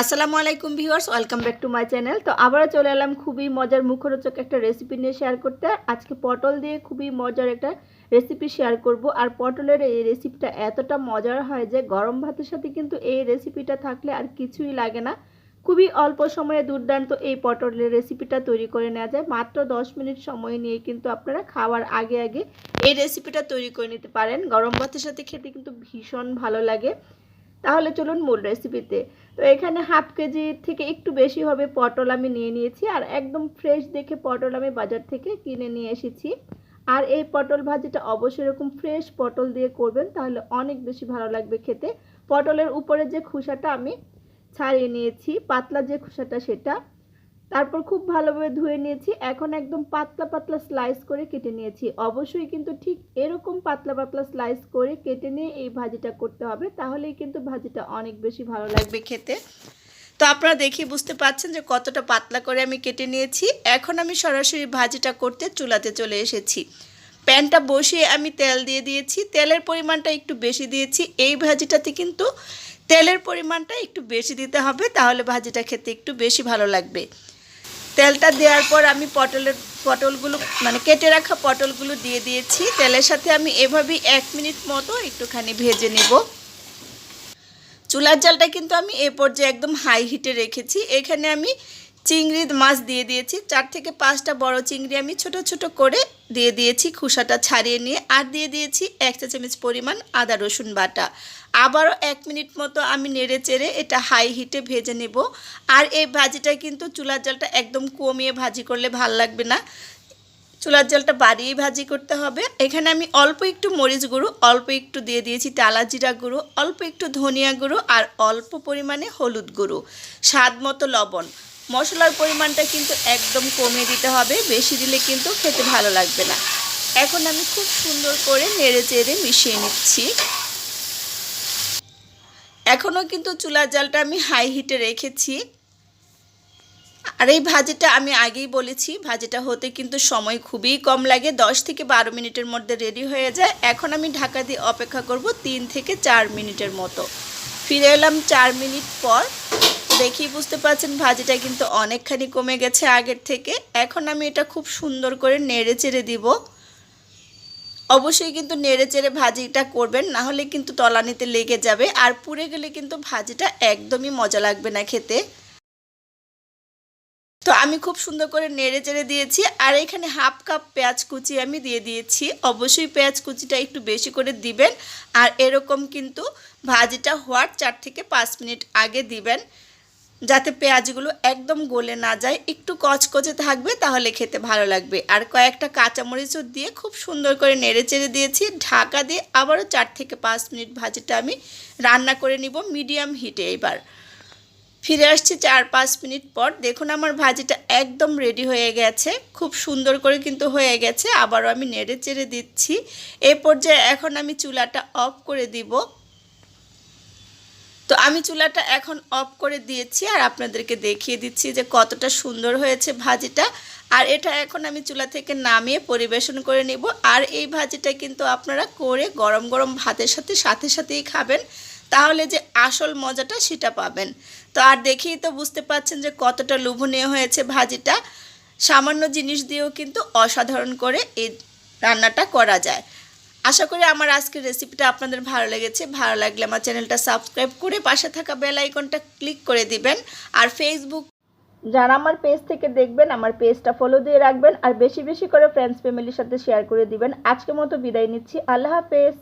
আসসালামু আলাইকুম viewers, welcome back to my channel. তো আবারও চলে এলাম খুবই মজার, মুখরোচক একটা রেসিপি নিয়ে শেয়ার করতে। আজকে পটল দিয়ে খুবই মজার একটা রেসিপি শেয়ার করব। আর পটলের এই রেসিপিটা এতটা মজার হয় যে, গরম ভাতের সাথে কিন্তু এই রেসিপিটা থাকলে আর কিছুই লাগে না। খুবই অল্প সময়ে দুর্দান্ত এই পটলের রেসিপিটা তৈরি করে নেওয়া যায়। মাত্র দশ মিনিট সময় নিয়ে কিন্তু আপনারা খাওয়ার আগে আগে এই রেসিপিটা তৈরি করে নিতে পারেন। গরম ভাতের সাথে খেতে কিন্তু ভীষণ ভালো লাগে। তাহলে চলুন মূল রেসিপিতে তো এখানে হাফ কেজি থেকে একটু বেশি হবে পটল আমি নিয়ে নিয়েছি, আর একদম ফ্রেশ দেখে পটল আমি বাজার থেকে কিনে নিয়ে এসেছি। আর এই পটল ভাজিটা অবশ্যই এরকম ফ্রেশ পটল দিয়ে করবেন, তাহলে অনেক বেশি ভালো লাগবে খেতে। পটলের উপরে যে খোসাটা আমি ছাড়িয়ে নিয়েছি, পাতলা যে খোসাটা সেটা তারপর খুব ভালোভাবে ধুয়ে নিয়েছি। এখন একদম পাতলা পাতলা স্লাইস করে কেটে নিয়েছি। অবশ্যই কিন্তু ঠিক এরকম পাতলা পাতলা স্লাইস করে কেটে নিয়ে এই ভাজিটা করতে হবে। তাহলেই কিন্তু ভাজিটা অনেক বেশি ভালো লাগবে খেতে। তো আপনারা দেখে বুঝতে পারছেন যে কতটা পাতলা করে আমি কেটে নিয়েছি। এখন আমি সরাসরি ভাজিটা করতে চুলাতে চলে এসেছি। প্যানটা বসিয়ে আমি তেল দিয়ে দিয়েছি। তেলের পরিমাণটা একটু বেশি দিয়েছি। এই ভাজিটাতে কিন্তু তেলের পরিমাণটা একটু বেশি দিতে হবে। তাহলে ভাজিটা খেতে একটু বেশি ভালো লাগবে। তেলটা দেওয়ার পর আমি পটলের, পটলগুলো মানে কেটে রাখা পটলগুলো দিয়ে দিয়েছি। তেলের সাথে আমি এভাবেই এক মিনিট মতো একটুখানি ভেজে নেব। চুলার জালটা কিন্তু আমি এ পর্যায়ে একদম হাই হিটে রেখেছি। এখানে আমি চিংড়ি মাছ দিয়ে দিয়েছি। চার থেকে পাঁচটা বড় চিংড়ি আমি ছোট ছোট করে দিয়ে দিয়েছি খোসাটা ছাড়িয়ে নিয়ে, আর দিয়ে দিয়েছি এক চা চামচ পরিমাণ আদা রসুন বাটা। আবারও এক মিনিট মতো আমি নেড়ে চেড়ে এটা হাই হিটে ভেজে নেব। আর এই ভাজিটা কিন্তু চুলার জালটা একদম কমিয়ে ভাজি করলে ভালো লাগবে না। চুলার জলটা বাড়িয়েই ভাজি করতে হবে। এখানে আমি অল্প একটু মরিচ গুঁড়ো, অল্প একটু দিয়ে দিয়েছি টালা জিরা গুঁড়ো, অল্প একটু ধনিয়া গুঁড়ো, আর অল্প পরিমাণে হলুদ গুঁড়ো। স্বাদ মতো লবণ। মশলার পরিমাণটা কিন্তু একদম কমিয়ে দিতে হবে, বেশি দিলে কিন্তু খেতে ভালো লাগবে না। এখন আমি খুব সুন্দর করে নেড়ে চেড়ে মিশিয়ে নিচ্ছি। এখনও কিন্তু চুলার জালটা আমি হাই হিটে রেখেছি। আর এই ভাজিটা আমি আগেই বলেছি, ভাজিটা হতে কিন্তু সময় খুবই কম লাগে, দশ থেকে বারো মিনিটের মধ্যে রেডি হয়ে যায়। এখন আমি ঢাকা দিয়ে অপেক্ষা করব তিন থেকে চার মিনিটের মতো। ফিরে এলাম চার মিনিট পর। দেখি বুঝতে পারছেন, ভাজিটা কিন্তু অনেকখানি কমে গেছে আগের থেকে। এখন আমি এটা খুব সুন্দর করে নেড়ে চেড়ে দিব। অবশ্যই কিন্তু নেড়ে চেড়ে ভাজিটা করবেন, না হলে কিন্তু তলানিতে লেগে যাবে। আর পুড়ে গেলে কিন্তু ভাজিটা একদমই মজা লাগবে না খেতে। তো আমি খুব সুন্দর করে নেড়ে চেড়ে দিয়েছি। আর এখানে হাফ কাপ পেঁয়াজ কুচি আমি দিয়ে দিয়েছি। অবশ্যই পেঁয়াজ কুচিটা একটু বেশি করে দিবেন। আর এরকম কিন্তু ভাজিটা হওয়ার চার থেকে পাঁচ মিনিট আগে দিবেন। যাতে পেঁয়াজগুলো একদম গলে না যায়, একটু কচকচে থাকবে তাহলে খেতে ভালো লাগবে। আর কয়েকটা কাঁচামরিচও দিয়ে খুব সুন্দর করে নেড়ে চেড়ে দিয়েছি। ঢাকা দিয়ে আবারও চার থেকে পাঁচ মিনিট ভাজিটা আমি রান্না করে নিব মিডিয়াম হিটে এবার। ফিরে আসছি চার পাঁচ মিনিট পর। দেখুন আমার ভাজিটা একদম রেডি হয়ে গেছে। খুব সুন্দর করে কিন্তু হয়ে গেছে। আবারও আমি নেড়ে চেড়ে দিচ্ছি। এই পর্যায়ে এখন আমি চুলাটা অফ করে দিব। তো আমি চুলাটা এখন অফ করে দিয়েছি আর আপনাদেরকে দেখিয়ে দিচ্ছি যে কতটা সুন্দর হয়েছে ভাজিটা। আর এটা এখন আমি চুলা থেকে নামিয়ে পরিবেশন করে নিব। আর এই ভাজিটা কিন্তু আপনারা করে গরম গরম ভাতের সাথে সাথে সাথেই খাবেন। তাহলে যে আসল মজাটা সেটা পাবেন। তো আর দেখেই তো বুঝতে পাচ্ছেন যে কতটা লোভনীয় হয়েছে ভাজিটা। সামান্য জিনিস দিয়েও কিন্তু অসাধারণ করে এই রান্নাটা করা যায়। আশা করি আমার আজকের রেসিপিটা আপনাদের ভালো লেগেছে। ভালো লাগলে আমার চ্যানেলটা সাবস্ক্রাইব করে পাশে থাকা বেল আইকনটা ক্লিক করে দিবেন। আর ফেসবুক যারা আমার পেজ থেকে দেখবেন, আমার পেজটা ফলো দিয়ে রাখবেন। আর বেশি বেশি করে ফ্রেন্ডস ফ্যামিলির সাথে শেয়ার করে দিবেন। আজকের মতো বিদায় নিচ্ছি। আল্লাহ হাফেজ।